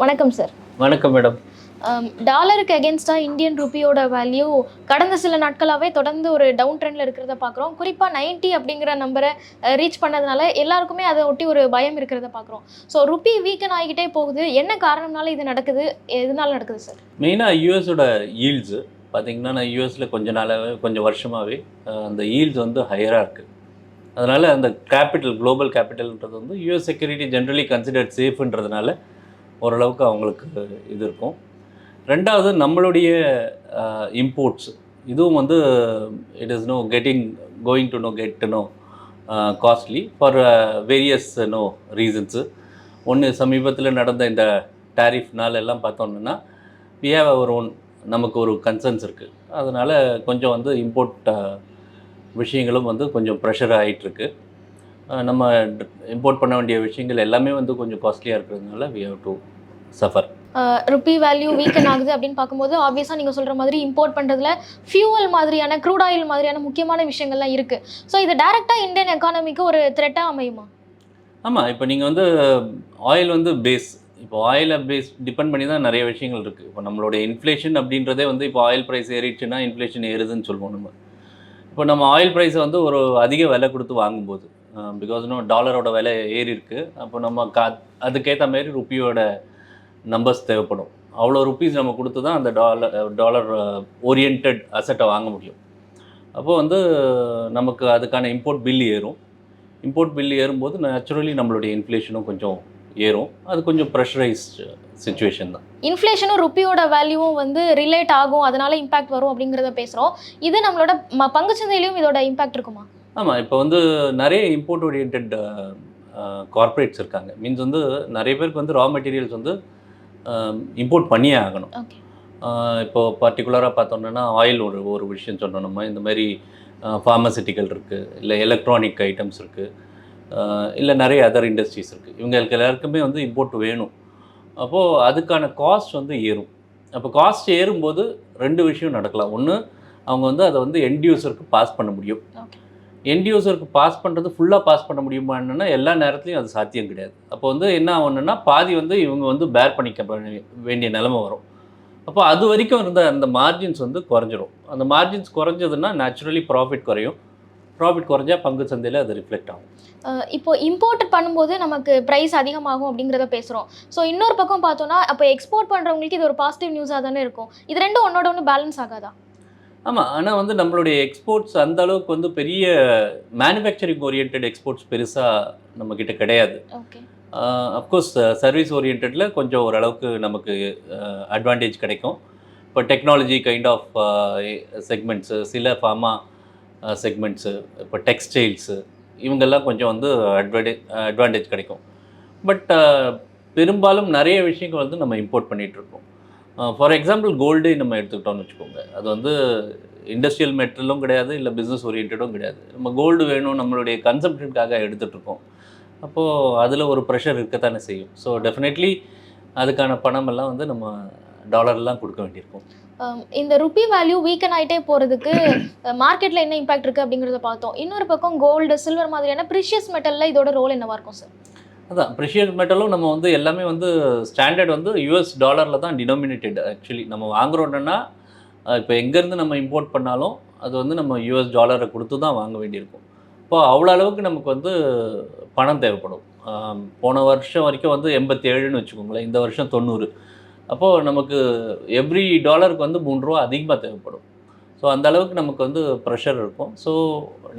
வணக்கம் சார் வணக்கம் மேடம் டாலருக்கு அகேன்ஸ்டாக இந்தியன் ருபியோட வேல்யூ கடந்த சில நாட்களாகவே தொடர்ந்து ஒரு டவுன் ட்ரெண்டில் இருக்கிறத பார்க்குறோம் குறிப்பாக 90 அப்படிங்கிற நம்பரை ரீச் பண்ணதுனால எல்லாருக்குமே அதை ஒட்டி ஒரு பயம் இருக்கிறத பார்க்குறோம் ஸோ ருபி வீக்கன் ஆகிக்கிட்டே போகுது. என்ன காரணம்னால இது நடக்குது? எதனால நடக்குது சார் மெயினாக யூஎஸோட ஈல்ட்ஸு பார்த்தீங்கன்னா நான் யூஎஸில் கொஞ்ச நாளாகவே கொஞ்சம் வருஷமாகவே அந்த ஈல்ட்ஸ் வந்து ஹையராக இருக்குது அதனால் அந்த கேபிட்டல் குளோபல் கேபிட்டல்ன்றது வந்து யூஎஸ் செக்யூரிட்டி ஜென்ரலி கன்சிடர்ட் சேஃப்ன்றதுனால ஓரளவுக்கு அவங்களுக்கு இது இருக்கும். ரெண்டாவது நம்மளுடைய இம்போர்ட்ஸ் இதுவும் வந்து it is know getting going to know get to know costly for various know reasons ஒன்று சமீபத்தில் நடந்த இந்த டேரிஃப்னால் எல்லாம் பார்த்தோன்னா வி ஹேவ் அவர் ஓன் நமக்கு ஒரு கன்சர்ன்ஸ் இருக்குது அதனால் கொஞ்சம் வந்து இம்போர்ட் விஷயங்களும் வந்து கொஞ்சம் ப்ரெஷர் ஆகிட்டுருக்கு நம்ம இம்போர்ட் பண்ண வேண்டிய விஷயங்கள் எல்லாமே வந்து கொஞ்சம் காஸ்ட்லியாக இருக்கிறதுனால we have to suffer rupee value weaken ஆகுது அப்படின்னு பார்க்கும்போது ஆப்வியஸாக நீங்கள் சொல்கிற மாதிரி இம்போர்ட் பண்ணுறதுல ஃபியூவல் மாதிரியான க்ரூட் ஆயில் மாதிரியான முக்கியமான விஷயங்கள்லாம் இருக்குது ஸோ இது டேரெக்டாக இந்தியன் எக்கானமிக்கு ஒரு த்ரெட்டாக அமையுமா? ஆமாம் இப்போ நீங்கள் வந்து ஆயில் வந்து பேஸ் இப்போ ஆயிலை பேஸ் டிபெண்ட் பண்ணி தான் நிறைய விஷயங்கள் இருக்குது இப்போ நம்மளுடைய இன்ஃப்ளேஷன் அப்படின்றதே வந்து இப்போ ஆயில் ப்ரைஸ் ஏறிடுச்சுன்னா இன்ஃப்ளேஷன் ஏறுதுன்னு சொல்லுவோம் நம்ம. இப்போ நம்ம ஆயில் ப்ரைஸை வந்து ஒரு அதிக விலை கொடுத்து வாங்கும்போது பிகாஸ் இன்னும் டாலரோட விலை ஏறி இருக்கு அப்போ நம்ம கா அதுக்கேற்ற மாதிரி ருப்பியோட நம்பர்ஸ் தேவைப்படும். அவ்வளோ ருப்பீஸ் நம்ம கொடுத்து தான் அந்த டாலர் டாலர் ஓரியன்ட் அசட்டை வாங்க முடியும். அப்போது வந்து நமக்கு அதுக்கான இம்போர்ட் பில் ஏறும். இம்போர்ட் பில் ஏறும்போது நேச்சுரலி நம்மளுடைய இன்ஃப்ளேஷனும் கொஞ்சம் ஏறும். அது கொஞ்சம் ப்ரெஷரைஸ்ட் சுச்சுவேஷன் தான். இன்ஃப்ளேஷனும் ருப்பியோட வேல்யூவும் வந்து ரிலேட் ஆகும். அதனால இம்பாக்ட் வரும் அப்படிங்கிறத பேசுகிறோம் இது நம்மளோட ம- பங்குச்சந்தையிலையும் இதோட இம்பாக்ட் இருக்குமா? ஆமாம் இப்போ வந்து நிறைய இம்போர்ட் ஓரியன்ட் கார்ப்பரேட்ஸ் இருக்காங்க. மீன்ஸ் வந்து நிறைய பேருக்கு வந்து ரா மெட்டீரியல்ஸ் வந்து இம்போர்ட் பண்ணியே ஆகணும். ஓகே ஆஹ் இப்போ பர்டிகுலராக பார்த்தோம்னா ஆயில் ஒரு ஒரு விஷயம் சொன்னோம் நம்ம இந்த மாதிரி ஃபார்மசிட்டிக்கல் இருக்குது இல்லை எலக்ட்ரானிக் ஐட்டம்ஸ் இருக்குது இல்லை நிறைய அதர் இண்டஸ்ட்ரீஸ் இருக்குது இவங்களுக்கு எல்லாருக்குமே வந்து இம்போர்ட் வேணும். அப்போது அதுக்கான காஸ்ட் வந்து ஏறும். அப்போ காஸ்ட் ஏறும்போது ரெண்டு விஷயம் நடக்கலாம். ஒன்று அவங்க வந்து அதை வந்து எண்ட் யூசருக்கு பாஸ் பண்ண முடியும். ஓகே எண்ட் யூசருக்கு பாஸ் பண்ணுறது ஃபுல்லாக பாஸ் பண்ண முடியுமான்னா எல்லா நேரத்துலையும் அது சாத்தியம் கிடையாது. அப்போ வந்து என்ன ஆகணும்னா பாதி வந்து இவங்க வந்து பேர் பண்ணிக்க வேண்டிய நிலமை வரும். அப்போ அது வரைக்கும் இருந்த அந்த மார்ஜின்ஸ் வந்து குறைஞ்சிரும். அந்த மார்ஜின்ஸ் குறைஞ்சதுன்னா நேச்சுரலி ப்ராஃபிட் குறையும். ப்ராஃபிட் குறைஞ்சா பங்கு சந்தையில் அது ரிஃப்ளெக்ட் ஆகும். இப்போ இம்போர்ட் பண்ணும்போது நமக்கு ப்ரைஸ் அதிகமாகும் அப்படிங்கிறத பேசுகிறோம் ஸோ இன்னொரு பக்கம் பார்த்தோன்னா அப்போ எக்ஸ்போர்ட் பண்ணுறவங்களுக்கு இது ஒரு பாசிட்டிவ் நியூஸாக தானே இருக்கும். இது ரெண்டும் ஒன்னோட ஒன்று பேலன்ஸ் ஆகாதா? ஆமாம் ஆனால் வந்து நம்மளுடைய எக்ஸ்போர்ட்ஸ் அந்த அளவுக்கு வந்து பெரிய மேனுஃபேக்சரிங் ஓரியன்ட் எக்ஸ்போர்ட்ஸ் பெருசாக நம்மக்கிட்ட கிடையாது. அஃப்கோர்ஸ் சர்வீஸ் ஓரியன்டில் கொஞ்சம் ஓரளவுக்கு நமக்கு அட்வான்டேஜ் கிடைக்கும். இப்போ டெக்னாலஜி கைண்ட் ஆஃப் செக்மெண்ட்ஸு சில ஃபார்மா செக்மெண்ட்ஸு இப்போ டெக்ஸ்டைல்ஸு இவங்கெல்லாம் கொஞ்சம் வந்து அட்வான்டேஜ் அட்வான்டேஜ் கிடைக்கும். பட் பெரும்பாலும் நிறைய விஷயங்கள் வந்து நம்ம இம்போர்ட் பண்ணிகிட்ருக்கோம் ஃபார் எக்ஸாம்பிள் கோல்டு நம்ம எடுத்துக்கிட்டோம்னு வச்சுக்கோங்க. அது வந்து இண்டஸ்ட்ரியல் மெட்டலும் கிடையாது இல்லை பிஸ்னஸ் ஓரியன்டும் கிடையாது. நம்ம கோல்டு வேணும் நம்மளுடைய கன்சம்ஷனுக்காக எடுத்துகிட்ருக்கோம் அப்போது அதில் ஒரு ப்ரெஷர் இருக்கத்தானே செய்யும். ஸோ டெஃபினெட்லி அதுக்கான பணமெல்லாம் வந்து நம்ம டாலர்லாம் கொடுக்க வேண்டியிருக்கும். இந்த ருபி வேல்யூ வீக்கன் ஆகிட்டே போகிறதுக்கு மார்க்கெட்டில் என்ன இம்பாக்ட் இருக்குது அப்படிங்கிறத பார்த்தோம். இன்னொரு பக்கம் கோல்டு சில்வர் மாதிரியான ப்ரிஷியஸ் மெட்டலில் இதோட ரோல் என்னவாக இருக்கும் சார் அதான் ப்ரெஷியஸ் மெட்டலும் நம்ம வந்து எல்லாமே வந்து ஸ்டாண்டர்ட் வந்து யூஎஸ் டாலரில் தான் டினோமினேட்டட் ஆக்சுவலி நம்ம வாங்குறோன்னா இப்போ எங்கேருந்து நம்ம இம்போர்ட் பண்ணாலும் அது வந்து நம்ம யூஎஸ் டாலரை கொடுத்து தான் வாங்க வேண்டியிருக்கும். இப்போ அவ்வளோ அளவுக்கு நமக்கு வந்து பணம் தேவைப்படும். போன வருஷம் வரைக்கும் வந்து எண்பத்தி ஏழுன்னு வச்சுக்கோங்களேன் இந்த வருஷம் தொண்ணூறு. அப்போது நமக்கு எவ்ரி டாலருக்கு வந்து மூணு ரூபா அதிகமாக தேவைப்படும். ஸோ அந்த அளவுக்கு நமக்கு வந்து ப்ரெஷர் இருக்கும். ஸோ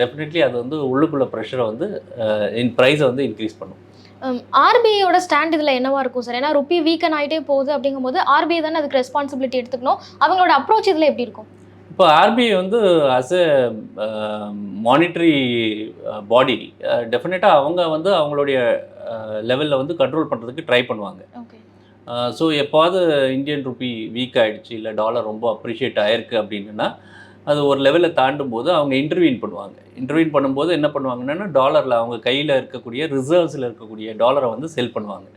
டெஃபினெட்லி அது வந்து உள்ளுக்குள்ள ப்ரெஷரை வந்து இன் ப்ரைஸை வந்து இன்க்ரீஸ் பண்ணும். ஆர்பிஐயோட ஸ்டாண்ட் இதில் என்னவா இருக்கும் சார் ஏன்னா ருபி வீக்கன் ஆகிட்டே போகுது அப்படிங்கும்போது ஆர்பிஐ தானே அதுக்கு ரெஸ்பான்சிபிலிட்டி எடுத்துக்கணும். அவங்களோட அப்ரோச் இதில் எப்படி இருக்கும்? இப்போ ஆர்பிஐ வந்து அஸ் எ மானிட்டரி பாடி டெஃபினட்டாக அவங்க வந்து அவங்களுடைய லெவலில் வந்து கண்ட்ரோல் பண்ணுறதுக்கு ட்ரை பண்ணுவாங்க. ஓகே ஸோ எப்போவாது இந்தியன் ருபி வீக் ஆயிடுச்சு இல்லை டாலர் ரொம்ப அப்ரிஷியேட் ஆயிருக்கு அப்படின்னா அது ஒரு லெவலில் தாண்டும் போது அவங்க இன்டர்வீன் பண்ணுவாங்க. இன்டர்வீன் பண்ணும்போது என்ன பண்ணுவாங்கன்னா டாலரில் அவங்க கையில் இருக்கக்கூடிய ரிசர்வ்ஸில் இருக்கக்கூடிய டாலரை வந்து செல் பண்ணுவாங்க.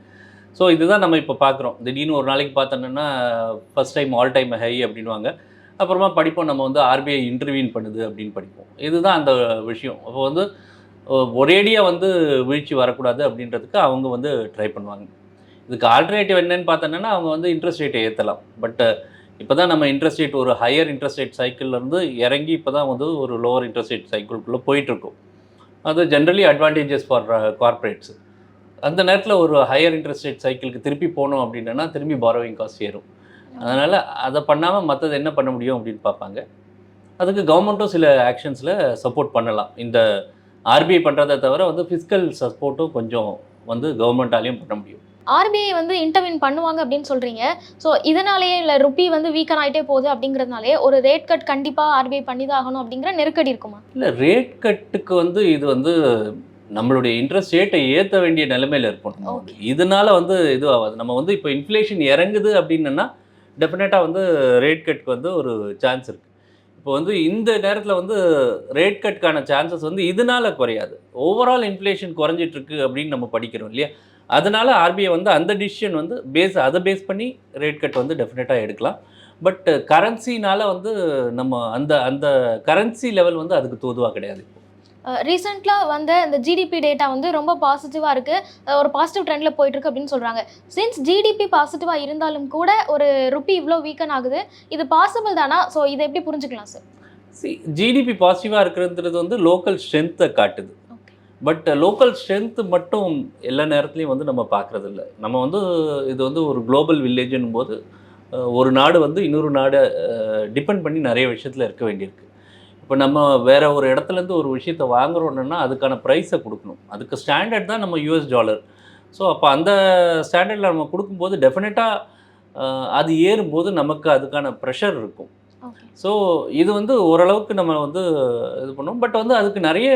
ஸோ இதுதான் நம்ம இப்போ பார்க்குறோம் திடீர்னு ஒரு நாளைக்கு பார்த்தோன்னா first time all time high அப்படின்வாங்க அப்புறமா படிப்போம். நம்ம வந்து ஆர்பிஐ இன்டர்வீன் பண்ணுது அப்படின்னு படிப்போம். இதுதான் அந்த விஷயம். அப்போ வந்து ஒரேடியாக வந்து வீழ்ச்சி வரக்கூடாது அப்படின்றதுக்கு அவங்க வந்து ட்ரை பண்ணுவாங்க. இதுக்கு ஆல்டர்னேட்டிவ் என்னன்னு பார்த்தோன்னா அவங்க வந்து இன்ட்ரெஸ்ட் ரேட்டை ஏற்றலாம் பட் இப்போ தான் நம்ம இன்ட்ரெஸ்ட் ரேட் ஒரு ஹையர் இன்ட்ரெஸ்ட் ரேட் சைக்கிள்லேருந்து இறங்கி இப்போ தான் வந்து ஒரு லோவர் இன்ட்ரெஸ்ட் ரேட் சைக்கிள்குள்ளே போயிட்டுருக்கும். அது ஜென்ரலி அட்வான்டேஜஸ் ஃபார் கார்பரேட்ஸ் அந்த நேரத்தில் ஒரு ஹையர் இன்ட்ரெஸ்ட் ரேட் சைக்கிளுக்கு திருப்பி போனோம் அப்படின்னா திரும்பி பாரோவிங் காஸ்ட் ஏறும். அதனால் அதை பண்ணாமல் மற்றது என்ன பண்ண முடியும் அப்படின்னு பார்ப்பாங்க. அதுக்கு கவர்மெண்ட்டும் சில ஆக்ஷன்ஸில் சப்போர்ட் பண்ணலாம். இந்த ஆர்பிஐ பண்ணுறதை தவிர வந்து ஃபிஸ்கல் சப்போர்ட்டும் கொஞ்சம் வந்து கவர்மெண்ட்டாலையும் பண்ண முடியும். ஆர்பிஐ வந்து இன்டர்வின் பண்ணுவாங்க அப்படின்னு சொல்றீங்க. ஸோ இதனாலேயே இல்லை ருப்பி வந்து வீக்கன் ஆயிட்டே போகுது அப்படிங்கிறதுனாலே ஒரு ரேட் கட் கண்டிப்பாக ஆர்பிஐ பண்ணி தான் ஆகணும் அப்படிங்கிற நெருக்கடி இருக்குமா? இல்லை ரேட் கட்டுக்கு வந்து இது வந்து நம்மளுடைய இன்ட்ரெஸ்ட் ரேட்டை ஏற்ற வேண்டிய நிலைமையில இருப்போம் இதனால வந்து இது ஆகாது நம்ம வந்து இப்போ இன்ஃப்ளேஷன் இறங்குது அப்படின்னா டெஃபினட்டாக வந்து ரேட் கட்டுக்கு வந்து ஒரு சான்ஸ் இருக்குது இப்போ வந்து இந்த நேரத்தில் வந்து ரேட் கட்டுக்கான சான்சஸ் வந்து இதனால குறையாது. ஓவரால் இன்ஃப்ளேஷன் குறைஞ்சிட்டு இருக்கு அப்படின்னு நம்ம படிக்கிறோம் இல்லையா? அதனால ஆர்பிஐ வந்து அந்த டிசிஷன் வந்து பேஸ் அதை பேஸ் பண்ணி ரேட் கட் வந்து டெஃபினட்டாக எடுக்கலாம். பட் கரன்சினால வந்து நம்ம அந்த அந்த கரன்சி லெவல் வந்து அதுக்கு தோதுவாக கிடையாது ரீசெண்டாக வந்த இந்த ஜிடிபி டேட்டா வந்து ரொம்ப பாசிட்டிவாக இருக்குது ஒரு பாசிட்டிவ் ட்ரெண்டில் போயிட்டு இருக்கு அப்படின்னு சொல்கிறாங்க சின்ஸ் ஜிடிபி பாசிட்டிவாக இருந்தாலும் கூட ஒரு ருப்பி இவ்வளோ வீக்கன் ஆகுது இது பாசிபிள் தானா? ஸோ இதை எப்படி புரிஞ்சுக்கலாம் சார் சி ஜிடிபி பாசிட்டிவாக இருக்கிறது வந்து லோக்கல் ஸ்ட்ரென்த்தை காட்டுது. பட் லோக்கல் ஸ்ட்ரென்த்து மட்டும் எல்லா நேரத்துலையும் வந்து நம்ம பார்க்குறதில்ல. நம்ம வந்து இது வந்து ஒரு குளோபல் வில்லேஜுன்னும் போது ஒரு நாடு வந்து இன்னொரு நாடை டிபெண்ட் பண்ணி நிறைய விஷயத்தில் இருக்க வேண்டியிருக்கு. இப்போ நம்ம வேறு ஒரு இடத்துலேருந்து ஒரு விஷயத்தை வாங்குறோன்னா அதுக்கான ப்ரைஸை கொடுக்கணும். அதுக்கு ஸ்டாண்டர்ட் தான் நம்ம யூஎஸ் டாலர் ஸோ அப்போ அந்த ஸ்டாண்டர்டில் நம்ம கொடுக்கும்போது டெஃபினட்டாக அது ஏறும்போது நமக்கு அதுக்கான ப்ரெஷர் இருக்கும். ஸோ இது வந்து ஓரளவுக்கு நம்ம வந்து இது பண்ணுவோம். பட் வந்து அதுக்கு நிறைய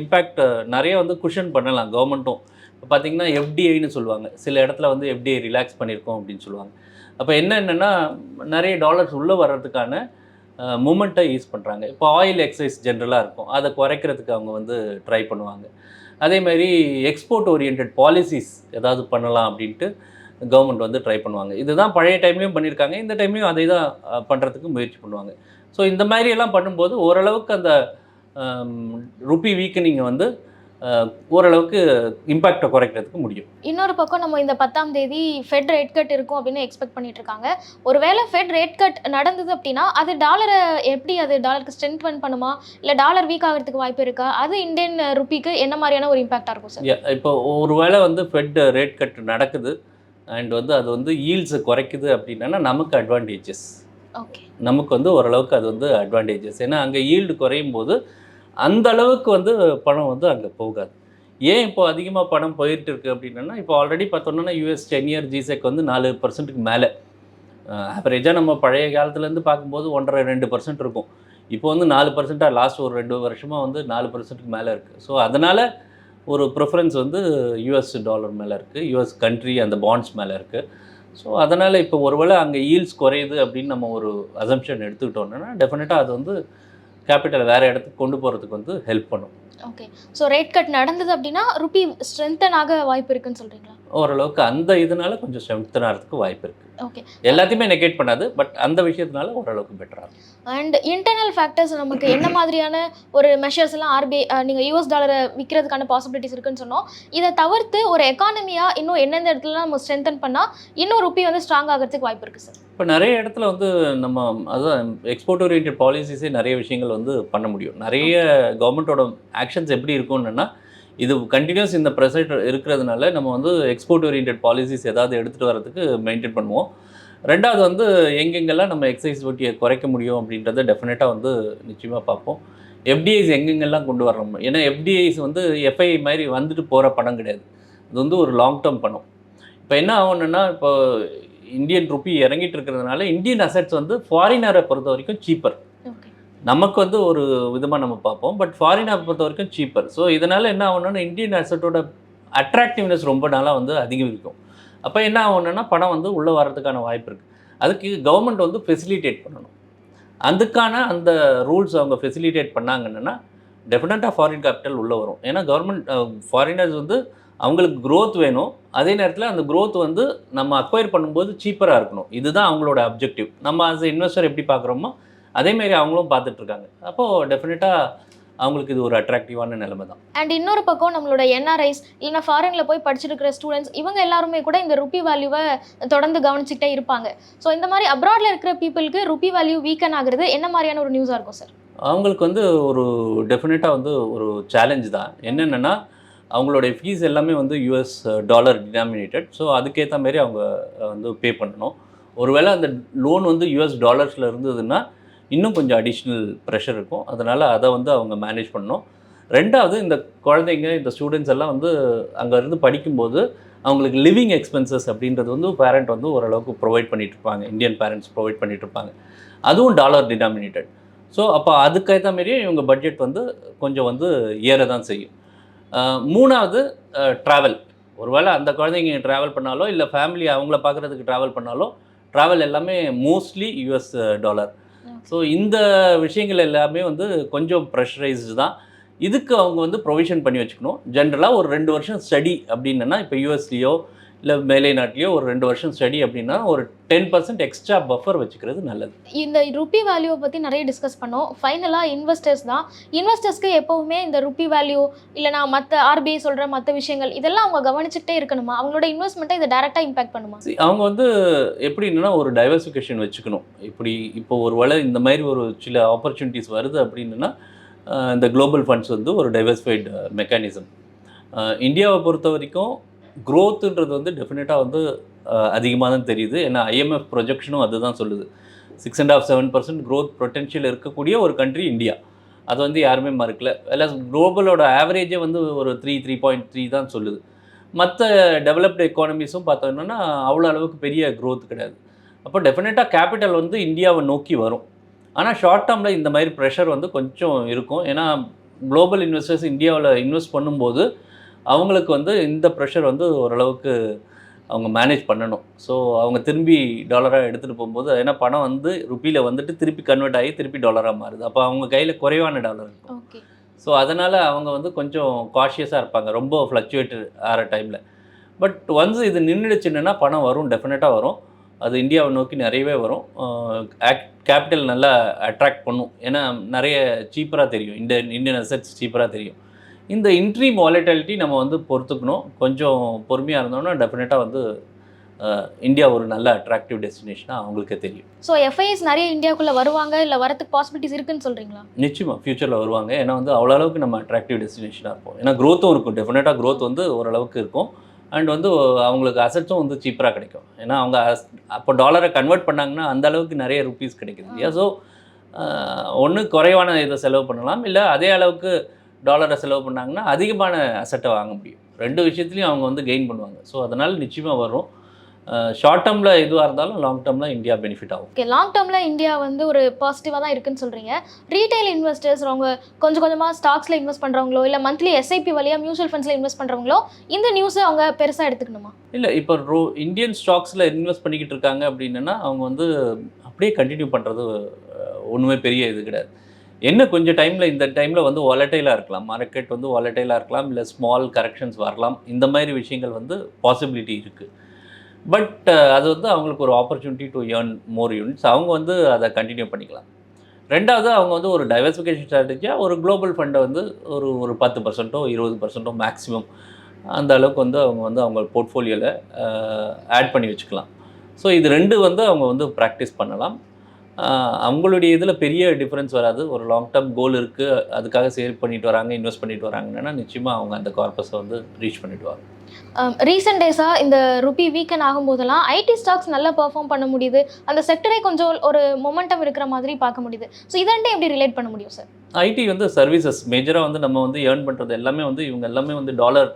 இம்பேக்ட் நிறைய வந்து குஷன் பண்ணலாம் கவர்மெண்ட்டும் இப்போ பார்த்தீங்கன்னா எஃப்டிஐன்னு சொல்லுவாங்க. சில இடத்துல வந்து எஃப்டிஐ ரிலாக்ஸ் பண்ணியிருக்கோம் அப்படின்னு சொல்லுவாங்க. அப்போ என்ன என்னென்னா நிறைய டாலர்ஸ் உள்ளே வர்றதுக்கான மூமெண்ட்டை யூஸ் பண்ணுறாங்க இப்போ ஆயில் எக்ஸைஸ் ஜென்ரலாக இருக்கும். அதை குறைக்கிறதுக்கு அவங்க வந்து ட்ரை பண்ணுவாங்க. அதே மாதிரி எக்ஸ்போர்ட் ஓரியன்ட் பாலிசிஸ் ஏதாவது பண்ணலாம் அப்படின்ட்டு கவர்மெண்ட் வந்து ட்ரை பண்ணுவாங்க. இதுதான் பழைய டைம்லேயும் பண்ணியிருக்காங்க இந்த டைம்லேயும் அதை தான் பண்ணுறதுக்கு முயற்சி பண்ணுவாங்க. ஸோ இந்த மாதிரி எல்லாம் பண்ணும்போது ஓரளவுக்கு அந்த ருப்பி வீக்கனிங்கை வந்து ஓரளவுக்கு இம்பேக்டை குறைக்கிறதுக்கு முடியும். இன்னொரு பக்கம் நம்ம இந்த பத்தாம் தேதி ஃபெட் ரேட் கட் இருக்கும் அப்படின்னு எக்ஸ்பெக்ட் பண்ணிட்டு இருக்காங்க. ஒருவேளை ஃபெட் ரேட் கட் நடந்தது அப்படின்னா அது டாலரை எப்படி அது டாலருக்கு ஸ்ட்ரென்த்வன் பண்ணுமா? இல்லை டாலர் வீக் ஆகிறதுக்கு வாய்ப்பு இருக்கா? அது இந்தியன் ருப்பிக்கு என்ன மாதிரியான ஒரு இம்பாக்டாக இருக்கும் சார் இப்போ ஒருவேளை வந்து ஃபெட் ரேட் கட் நடக்குது. அண்ட் வந்து அது வந்து ஈல்ஸை குறைக்குது அப்படின்னா நமக்கு அட்வான்டேஜஸ் ஓகே நமக்கு வந்து ஓரளவுக்கு அது வந்து அட்வான்டேஜஸ் ஏன்னா அங்கே ஈல்டு குறையும் போது அந்த அளவுக்கு வந்து பணம் வந்து அங்கே போகாது. ஏன் இப்போ அதிகமாக பணம் போயிட்டு இருக்கு அப்படின்னா இப்போ ஆல்ரெடி பார்த்தோன்னா யூஎஸ் டென் இயர் ஜிசெக் வந்து நாலு பர்சன்ட்டுக்கு மேலே. ஆவரேஜாக நம்ம பழைய காலத்துலேருந்து பார்க்கும்போது ஒன்றரை ரெண்டு பர்சன்ட் இருக்கும். இப்போ வந்து நாலு பர்சண்ட்டாக லாஸ்ட் ஒரு ரெண்டு வருஷமாக வந்து நாலு பர்சன்ட்டுக்கு மேலே இருக்குது ஸோ அதனால் ஒரு ப்ரிஃபரன்ஸ் வந்து யூஎஸ் டாலர் மேலே இருக்குது யூஎஸ் கண்ட்ரி அந்த பாண்ட்ஸ் மேலே இருக்குது ஸோ அதனால் இப்போ ஒருவேளை அங்கே ஈல்ஸ் குறையுது அப்படின்னு நம்ம ஒரு அசம்ஷன் எடுத்துக்கிட்டோன்னா டெஃபினட்டாக அது வந்து கேபிட்டல் வேறு இடத்துக்கு கொண்டு போகிறதுக்கு வந்து ஹெல்ப் பண்ணும். ஓகே ஸோ ரேட் கட் நடந்தது அப்படின்னா ருப்பி ஸ்ட்ரென்தன் ஆக வாய்ப்பு இருக்குன்னு சொல்கிறீங்களா ஓரளவுக்கு அந்த இதனால கொஞ்சம் ஸ்ட்ரென்த்தன் ஆகிறதுக்கு வாய்ப்பு இருக்குது ஓகே எல்லாத்தையுமே நெகேட் பண்ணாது பட் அந்த விஷயத்தினால ஓரளவுக்கு பெட்டராக அண்ட் இன்டர்னல் ஃபேக்டர்ஸ் நமக்கு என்ன மாதிரியான ஒரு மெஷர்ஸ் எல்லாம் ஆர்பிஐ நீங்கள் யூஎஸ் டாலரை விற்கிறதுக்கான பாசிபிலிட்டிஸ் இருக்குன்னு சொன்னோம். இதை தவிர்த்து ஒரு எக்கானமியாக இன்னும் எந்தெந்த இடத்துல நம்ம ஸ்ட்ரென்தன் பண்ணால் இன்னும் ருப்பி வந்து ஸ்ட்ராங் ஆகிறதுக்கு வாய்ப்பு இருக்குது சார் இப்போ நிறைய இடத்துல வந்து நம்ம அதான் எக்ஸ்போர்ட் ஓரியன்ட் பாலிசிஸே நிறைய விஷயங்கள் வந்து பண்ண முடியும். நிறைய கவர்மெண்ட்டோட ஆக்ஷன்ஸ் எப்படி இருக்கும்னா இது கண்டினியூஸ் இந்த ப்ரெசென்ட் இருக்கிறதுனால நம்ம வந்து எக்ஸ்போர்ட் ஓரியன்ட் பாலிசிஸ் ஏதாவது எடுத்துகிட்டு வரதுக்கு மெயின்டைன் பண்ணுவோம். ரெண்டாவது வந்து எங்கெங்கெல்லாம் நம்ம எக்ஸைஸ் வட்டியை குறைக்க முடியும் அப்படின்றத டெஃபினட்டாக வந்து நிச்சயமாக பார்ப்போம். எஃப்டிஐஸ் எங்கெங்கெல்லாம் கொண்டு வரோம் ஏன்னா எஃப்டிஐஸ் வந்து எஃப்ஐ மாதிரி வந்துட்டு போகிற பணம் கிடையாது. இது வந்து ஒரு லாங் டேர்ம் பணம். இப்போ என்ன ஆகணும்னா இப்போ இந்தியன் ருப்பி இறங்கிட்டு இருக்கிறதுனால இந்தியன் அசெட்ஸ் வந்து ஃபாரினரை பொறுத்த வரைக்கும் சீப்பர் நமக்கு வந்து ஒரு விதமாக நம்ம பார்ப்போம். பட் ஃபாரினர் பொறுத்த வரைக்கும் சீப்பர் ஸோ இதனால் என்ன ஆகணும்னா இந்தியன் அசட்டோட அட்ராக்டிவ்னஸ் ரொம்ப நாளாக வந்து அதிகரிக்கும் அப்போ என்ன ஆகணும்னா பணம் வந்து உள்ளே வர்றதுக்கான வாய்ப்பு இருக்குது அதுக்கு கவர்மெண்ட் வந்து ஃபெசிலிட்டேட் பண்ணணும். அதுக்கான அந்த ரூல்ஸ் அவங்க ஃபெசிலிட்டேட் பண்ணாங்கன்னா டெஃபினட்டாக ஃபாரின் கேபிட்டல் உள்ளே வரும். ஏன்னா கவர்மெண்ட் ஃபாரினர்ஸ் வந்து அவங்களுக்கு growth வேணும். அதே நேரத்தில் அந்த growth வந்து நம்ம அக்வயர் பண்ணும்போது சீப்பராக இருக்கணும். இதுதான் அவங்களோட அப்ஜெக்டிவ் நம்ம a இன்வெஸ்டர் எப்படி பார்க்குறோமோ அதேமாரி அவங்களும் பார்த்துட்டு இருக்காங்க. அப்போது அவங்களுக்கு இது ஒரு அட்ராக்டிவான நிலைமை தான். அண்ட் இன்னொரு பக்கம் நம்மளோட என்ஆர்ஐஸ் இல்லைன்னா ஃபாரின்ல போய் படிச்சுட்டு இருக்கிற ஸ்டூடெண்ட்ஸ் இவங்க எல்லாருமே கூட இந்த ருப்பி வேல்யூவை தொடர்ந்து கவனிச்சுக்கிட்டே இருப்பாங்க. ஸோ இந்த மாதிரி அப்ராட்ல இருக்கிற பீப்புளுக்கு ருப்பி வேல்யூ வீக்கன் ஆகுறது என்ன மாதிரியான ஒரு நியூஸாக இருக்கும் சார் அவங்களுக்கு வந்து ஒரு டெஃபினட்டாக வந்து ஒரு சேலஞ்ச் தான். என்னென்னா அவங்களுடைய ஃபீஸ் எல்லாமே வந்து யூஎஸ் டாலர் டினாமினேட்டட் ஸோ அதுக்கேற்ற மாதிரி அவங்க uh, வந்து பே பண்ணணும். ஒருவேளை அந்த லோன் வந்து யூஎஸ் டாலர்ஸில் இருந்ததுன்னா இன்னும் கொஞ்சம் அடிஷ்னல் ப்ரெஷர் இருக்கும். அதனால் அதை வந்து அவங்க மேனேஜ் பண்ணணும். ரெண்டாவது இந்த குழந்தைங்க இந்த ஸ்டூடெண்ட்ஸ் எல்லாம் வந்து அங்கேருந்து படிக்கும்போது அவங்களுக்கு லிவிங் எக்ஸ்பென்சஸ் அப்படின்றது வந்து பேரண்ட் வந்து ஓரளவுக்கு ப்ரொவைட் பண்ணிட்டு இருப்பாங்க. இந்தியன் பேரண்ட்ஸ் ப்ரொவைட் பண்ணிகிட்ருப்பாங்க இருப்பாங்க. அதுவும் டாலர் டினாமினேட்டட் ஸோ அப்போ அதுக்கேற்ற மாதிரியே இவங்க பட்ஜெட் வந்து கொஞ்சம் வந்து ஏற தான் செய்யும். மூணாவது ட்ராவல் ஒருவேளை அந்த குழந்தைங்க ட்ராவல் பண்ணாலோ இல்லை ஃபேமிலி அவங்கள பார்க்குறதுக்கு ட்ராவல் பண்ணாலோ ட்ராவல் எல்லாமே மோஸ்ட்லி யூஎஸ் டாலர் ஸோ இந்த விஷயங்கள் எல்லாமே வந்து கொஞ்சம் ப்ரெஷரைஸ்டு தான். இதுக்கு அவங்க வந்து ப்ரொவிஷன் பண்ணி வச்சுக்கணும். ஜென்ரலாக ஒரு ரெண்டு வருஷம் ஸ்டடி அப்படின்னா இப்போ யூஎஸ்லேயோ இல்லை மேலை நாட்டிலையோ ஒரு ரெண்டு வருஷம் ஸ்டடி அப்படின்னா ஒரு டென் பர்சன்ட் எக்ஸ்ட்ரா பஃபர் வச்சுக்கிறது நல்லது. இந்த ருப்பி வேல்யூவை பற்றி நிறைய டிஸ்கஸ் பண்ணோம். ஃபைனலாக இன்வெஸ்டர்ஸ் தான். இன்வெஸ்டர்ஸ்க்கு எப்போவுமே இந்த ருப்பி வேல்யூ இல்லைனா மற்ற ஆர்பிஐ சொல்கிற மற்ற விஷயங்கள் இதெல்லாம் அவங்க கவனிச்சுக்கிட்டே இருக்கணுமா? அவங்களோட இன்வெஸ்ட்மெண்ட்டை இதை டேரெக்டாக இம்பாக்ட் பண்ணுமா? அவங்க வந்து எப்படின்னா ஒரு டைவர்சிஃபிகேஷன் வச்சுக்கணும். இப்படி இப்போ ஒரு வேளை இந்த மாதிரி ஒரு சில ஆப்பர்ச்சுனிட்டிஸ் வருது அப்படின்னா இந்த குளோபல் ஃபண்ட்ஸ் வந்து ஒரு டைவர்சிஃபைடு மெக்கானிசம் இந்தியாவை பொறுத்த வரைக்கும் க்ரோத்துன்றது வந்து டெஃபினட்டாக வந்து அதிகமாக தான் தெரியுது. ஏன்னா ஐஎம்எஃப் ப்ரொஜெக்ஷனும் அதுதான் சொல்லுது. Six and half seven percent growth potential இருக்கக்கூடிய ஒரு கண்ட்ரி இந்தியா அது வந்து யாருமே மறுக்கல. எல்லாம் குளோபலோட ஆவரேஜே வந்து ஒரு த்ரீ த்ரீ பாயிண்ட் த்ரீ தான் சொல்லுது. மற்ற டெவலப்டு எக்கானமிஸும் பார்த்தோம்னா அவ்வளோ அளவுக்கு பெரிய க்ரோத் கிடையாது. அப்போ டெஃபினட்டாக கேபிட்டல் வந்து இந்தியாவை நோக்கி வரும். ஆனால் ஷார்ட் டேர்மில் இந்த மாதிரி ப்ரெஷர் வந்து கொஞ்சம் இருக்கும். ஏன்னா குளோபல் இன்வெஸ்டர்ஸ் இந்தியாவில் இன்வெஸ்ட் பண்ணும்போது அவங்களுக்கு வந்து இந்த ப்ரெஷர் வந்து ஓரளவுக்கு அவங்க மேனேஜ் பண்ணணும். ஸோ அவங்க திரும்பி டாலராக எடுத்துகிட்டு போகும்போது ஏன்னா பணம் வந்து ருப்பியில் வந்துட்டு திருப்பி கன்வெர்ட் ஆகி திருப்பி டாலராக மாறுது. அப்போ அவங்க கையில் குறைவான டாலர் இருக்கும். ஸோ அதனால் அவங்க வந்து கொஞ்சம் காஷியஸாக இருப்பாங்க. ரொம்ப ஃப்ளக்சுவேட் ஆகிற டைமில் பட் ஒன்ஸ் இது நின்றுடுச்சுன்னா பணம் வரும் டெஃபினட்டாக வரும். அது இந்தியாவை நோக்கி நிறையவே வரும். கேபிட்டல் நல்லா அட்ராக்ட் பண்ணும். ஏன்னா நிறைய சீப்பராக தெரியும். இந்தியன் இந்தியன் அசெட்ஸ் சீப்பராக தெரியும். இந்த இன்ட்ரீம் வாலட்டிலிட்டி நம்ம வந்து பொறுத்துக்கணும். கொஞ்சம் பொறுமையாக இருந்தோம்னா டெஃபினட்டாக வந்து இந்தியா ஒரு நல்ல அட்ராக்டிவ் டெஸ்டினேஷனாக அவங்களுக்கே தெரியும். ஸோ எஃப்ஐஎஸ் நிறைய இந்தியாவுக்குள்ளே வருவாங்க? இல்லை வரதுக்கு பாசிபிலிட்டிஸ் இருக்குன்னு சொல்கிறீங்களா நிச்சயமாக ஃப்யூச்சரில் வருவாங்க. ஏன்னா வந்து அவ்வளோ அளவுக்கு நம்ம அட்ராக்டிவ் டெஸ்டினேஷனாக இருப்போம். ஏன்னா க்ரோத்தும் இருக்கும். டெஃபினட்டாக growth வந்து ஓரளவுக்கு இருக்கும். அண்ட் வந்து அவங்களுக்கு அசட்ஸும் வந்து சீப்பராக கிடைக்கும். ஏன்னா அவங்க அப்போ டாலரை கன்வெர்ட் பண்ணாங்கன்னா அந்த அளவுக்கு நிறைய ருபீஸ் கிடைக்குது. இல்லையா? ஸோ ஒன்று குறைவான இதை செலவு பண்ணலாம். இல்லை அதே அளவுக்கு டாலரை செலவு பண்ணாங்கன்னா அதிகமான அசட்டை வாங்க முடியும். ரெண்டு விஷயத்துலையும் அவங்க வந்து கெயின் பண்ணுவாங்க. ஸோ அதனால் நிச்சயமாக வரும். ஷார்ட் டேர்மில் எதுவாக இருந்தாலும் லாங் டேர்மில் இந்தியா பெனிஃபிட் ஆகும். ஓகே லாங் டேர்மில் இந்தியா வந்து ஒரு பாசிட்டிவாக தான் இருக்குன்னு சொல்கிறீங்க ரீட்டைல் இன்வெஸ்டர்ஸ் அவங்க கொஞ்சம் கொஞ்சமாக ஸ்டாக்ஸில் இன்வெஸ்ட் பண்ணுறவங்களோ இல்லை மந்த்லி எஸ்ஐபி வழியாக மியூச்சுவல் ஃபண்ட்ஸில் இன்வெஸ்ட் பண்ணுறவங்களோ இந்த நியூஸை அவங்க பெருசாக எடுத்துக்கணுமா? இல்லை இப்போ ரோ இந்தியன் ஸ்டாக்ஸில் இன்வெஸ்ட் பண்ணிக்கிட்டு இருக்காங்க அப்படின்னா அவங்க வந்து அப்படியே கண்டினியூ பண்ணுறது ஒன்றுமே பெரிய இது கிடையாது. என்ன கொஞ்சம் டைமில் இந்த டைமில் வந்து வாலட்டைலாக இருக்கலாம். மார்க்கெட் வந்து வாலட்டைலாக இருக்கலாம். இல்லை ஸ்மால் கரெக்ஷன்ஸ் வரலாம். இந்த மாதிரி விஷயங்கள் வந்து பாசிபிலிட்டி இருக்குது பட் அது வந்து அவங்களுக்கு ஒரு opportunity to earn more units அவங்க வந்து அதை கண்டினியூ பண்ணிக்கலாம். ரெண்டாவது அவங்க வந்து ஒரு டைவர்சிஃபிகேஷன் ஸ்ட்ராட்டஜியாக ஒரு குளோபல் ஃபண்டை வந்து ஒரு ஒரு பத்து பர்சன்ட்டோ இருபது பர்சன்ட்டோ மேக்ஸிமம் அந்த அளவுக்கு வந்து அவங்க வந்து அவங்க போர்ட்ஃபோலியோவில் ஆட் பண்ணி வச்சுக்கலாம். ஸோ இது ரெண்டு வந்து அவங்க வந்து ப்ராக்டிஸ் பண்ணலாம். அவங்களுடைய இதில் பெரிய டிஃப்ரென்ஸ் வராது. ஒரு லாங் டேர்ம் கோல் இருக்குது அதுக்காக சேல் பண்ணிட்டு வராங்க இன்வெஸ்ட் பண்ணிட்டு வராங்கன்னா நிச்சயமாக அவங்க அந்த கார்பஸை வந்து ரீச் பண்ணிடுவாங்க ரீசெண்ட் டேஸாக இந்த ருபி வீக்கன் ஆகும்போதெல்லாம் ஐடி ஸ்டாக்ஸ் நல்லா பெர்ஃபார்ம் பண்ண முடியுது. அந்த செக்டரே கொஞ்சம் ஒரு மொமெண்டம் இருக்கிற மாதிரி பார்க்க முடியுது. ஸோ இதன்ட்டு எப்படி ரிலேட் பண்ண முடியும் சார் ஐடி வந்து சர்வீசஸ் மேஜராக வந்து நம்ம வந்து ஏர்ன் பண்ணுறது எல்லாமே வந்து இவங்க எல்லாமே வந்து டாலர்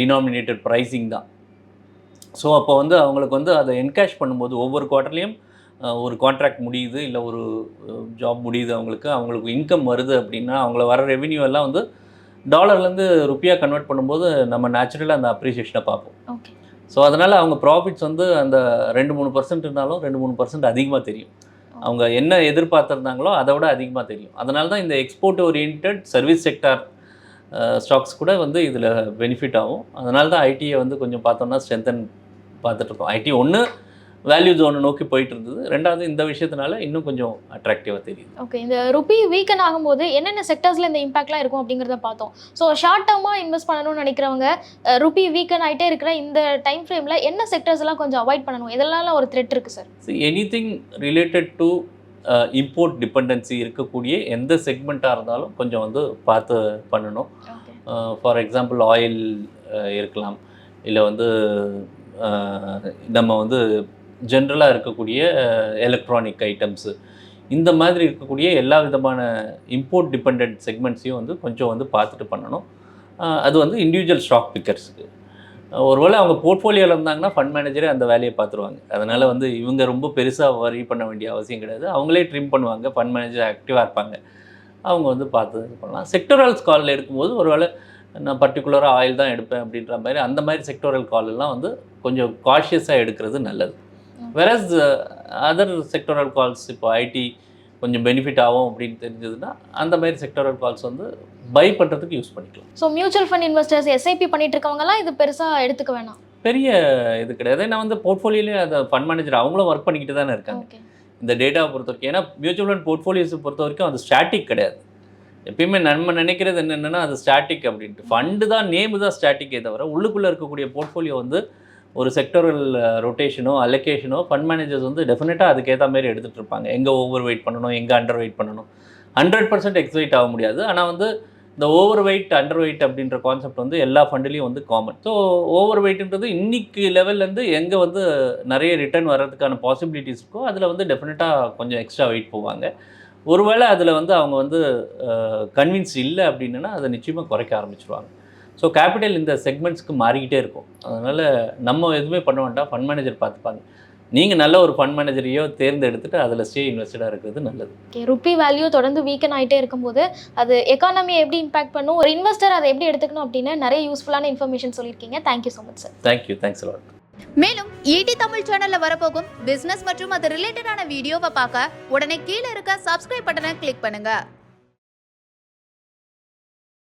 டினாமினேட்டட் ப்ரைஸிங் தான். ஸோ அப்போ வந்து அவங்களுக்கு வந்து அதை என்கேஷ் பண்ணும்போது ஒவ்வொரு குவார்ட்டர்லேயும் ஒரு கான்ட்ராக்ட் முடியுது இல்லை ஒரு ஜாப் முடியுது அவங்களுக்கு அவங்களுக்கு இன்கம் வருது அப்படின்னா அவங்கள வர ரெவென்யூ எல்லாம் வந்து டாலர்லேருந்து ருப்பியாக கன்வெர்ட் பண்ணும்போது நம்ம நேச்சுரலாக அந்த அப்ரிசியேஷனை பார்ப்போம். ஸோ அதனால் அவங்க ப்ராஃபிட்ஸ் வந்து அந்த ரெண்டு மூணு பர்சன்ட் இருந்தாலும் ரெண்டு மூணு பர்சன்ட் அதிகமாக தெரியும். அவங்க என்ன எதிர்பார்த்துருந்தாங்களோ அதை விட அதிகமாக தெரியும். அதனால தான் இந்த export oriented service sector stocks கூட வந்து இதில் பெனிஃபிட் ஆகும். அதனால தான் ஐடியை வந்து கொஞ்சம் பார்த்தோம்னா ஸ்ட்ரென்தன் பார்த்துட்ருக்கோம் ஐடி ஒன்று வேல்யூ ஜோனை நோக்கி போயிட்டு இருந்தது ரெண்டாவது இந்த விஷயத்தினால இன்னும் கொஞ்சம் அட்ராக்டிவாக தெரியுது. ஓகே இந்த ருபி வீக்கன் ஆகும்போது என்னென்ன செக்டர்ஸில் இந்த இம்பாக்ட்லாம் இருக்கும் அப்படிங்கிறத பார்த்தோம். ஸோ ஷார்ட் டேர்மாக இன்வெஸ்ட் பண்ணணும்னு நினைக்கிறவங்க ருபி வீக்கன் ஆகிட்டே இருக்கிற இந்த டைம் ஃப்ரேமில் என்ன செக்டர்ஸ் எல்லாம் கொஞ்சம் அவாய்ட் பண்ணணும்? இதெல்லாம் ஒரு த்ரெட் இருக்குது sir anything related to import dependency இருக்கக்கூடிய எந்த செக்மெண்ட்டாக இருந்தாலும் கொஞ்சம் வந்து பார்த்து பண்ணணும். ஃபார் எக்ஸாம்பிள் ஆயில் இருக்கலாம். இல்லை வந்து நம்ம வந்து ஜென்ரலாக இருக்கக்கூடிய எலக்ட்ரானிக் ஐட்டம்ஸு இந்த மாதிரி இருக்கக்கூடிய எல்லா விதமான இம்போர்ட் டிபெண்ட் செக்மெண்ட்ஸையும் வந்து கொஞ்சம் வந்து பார்த்துட்டு பண்ணணும். அது வந்து இண்டிவிஜுவல் ஸ்டாக் பிக்கர்ஸுக்கு ஒருவேளை அவங்க போர்ட்ஃபோலியோவில் இருந்தாங்கன்னா ஃபண்ட் மேனேஜரே அந்த வேலையை பார்த்துருவாங்க. அதனால் வந்து இவங்க ரொம்ப பெருசாக வரி பண்ண வேண்டிய அவசியம் கிடையாது. அவங்களே ட்ரிம் பண்ணுவாங்க ஃபண்ட் மேனேஜர் ஆக்டிவாக இருப்பாங்க. அவங்க வந்து பார்த்து இது பண்ணலாம். செக்டோரல் காலில் எடுக்கும்போது ஒருவேளை நான் பர்டிகுலராக ஆயில் தான் எடுப்பேன் அப்படின்ற மாதிரி அந்த மாதிரி செக்டோரல் கால் எல்லாம் வந்து கொஞ்சம் காஷியஸாக எடுக்கிறது நல்லது. வெரஸ் அதர் செக்டோரல் கால்ஸ் இப்போ ஐடி கொஞ்சம் பெனிஃபிட் ஆகும் அப்படின்னு தெரிஞ்சதுன்னா அந்த மாதிரி செக்டோரல் கால்ஸ் வந்து பை பண்ணுறதுக்கு யூஸ் பண்ணிக்கலாம். So mutual fund investors SIP பண்ணிட்டு இருக்கவங்கலாம் இது பெருசாக எடுத்துக்க வேணாம். பெரிய இது கிடையாது. நான் வந்து போர்ட்ஃபோலியோலேயே அதை ஃபண்ட் மேனேஜர் அவங்களும் ஒர்க் பண்ணிக்கிட்டு தானே இருக்காங்க. இந்த டேட்டாவை பொறுத்த வரைக்கும் ஏன்னா மியூச்சுவல் ஃபண்ட் போர்ட்ஃபோலியோஸை பொறுத்த வரைக்கும் அது ஸ்டாட்டிக் கிடையாது. எப்பயுமே நம்ம நினைக்கிறது என்னென்னா அது ஸ்டாட்டிக் அப்படின்ட்டு. ஃபண்டு தான் நேமு தான் ஸ்டாட்டிக்கே தவிர உள்ளுக்குள்ளே இருக்கக்கூடிய போர்ட்ஃபோலியோ வந்து ஒரு செக்டரல் ரொட்டேஷனோ அலோகேஷனோ ஃபண்ட் மேனேஜர்ஸ் வந்து டெஃபினட்டாக அதுக்கேற்ற மாதிரி எடுத்துகிட்டு இருப்பாங்க. எங்கே ஓவர் வெயிட் பண்ணணும் எங்கே அண்டர் வெயிட் பண்ணணும். ஹண்ட்ரட் பர்சன்ட் எக்ஸைட் ஆக முடியாது. ஆனால் வந்து இந்த ஓவர் வெயிட் அண்டர் வெயிட் அப்படின்ற கான்செப்ட் வந்து எல்லா ஃபண்டுலேயும் வந்து காமன் ஸோ ஓவர் வெயிட்ன்றது இன்னைக்கு லெவல்லேருந்து எங்கே வந்து நிறைய ரிட்டர்ன் வர்றதுக்கான பாசிபிலிட்டிஸ் இருக்கோ அதில் வந்து டெஃபினட்டாக கொஞ்சம் எக்ஸ்ட்ரா வெயிட் போவாங்க. ஒருவேளை அதில் வந்து அவங்க வந்து கன்வின்ஸ் இல்லை அப்படின்னா அதை நிச்சயமாக குறைக்க ஆரம்பிச்சிருவாங்க. ஸோ கேபிட்டல் இந்த செக்மெண்ட்ஸ்க்கு மாறிக்கிட்டே இருக்கும். அதனால் நம்ம எதுவுமே பண்ண வேண்டாம். ஃபண்ட் மேனேஜர் பார்த்துப்பாங்க. நீங்கள் நல்ல ஒரு ஃபண்ட் மேனேஜரையோ தேர்ந்தெடுத்துட்டு அதில் ஸ்டே இன்வெஸ்டடாக இருக்கிறது நல்லது. ஓகே ருப்பி வேல்யூ தொடர்ந்து வீக்கன் ஆகிட்டே இருக்கும்போது அது எக்கானமியை எப்படி இம்பாக்ட் பண்ணும்? ஒரு இன்வெஸ்டர் அதை எப்படி எடுத்துக்கணும் அப்படின்னு நிறைய யூஸ்ஃபுல்லான இன்ஃபர்மேஷன் சொல்லியிருக்கீங்க. Thank you so much sir thank you thanks a lot மேலும் ஈடி தமிழ் சேனல்ல வரப்போகும் பிசினஸ் மற்றும் அது ரிலேட்டடான வீடியோவை பார்க்க உடனே கீழே இருக்க சப்ஸ்கிரைப் பட்டனை கிளிக் பண்ணுங்க.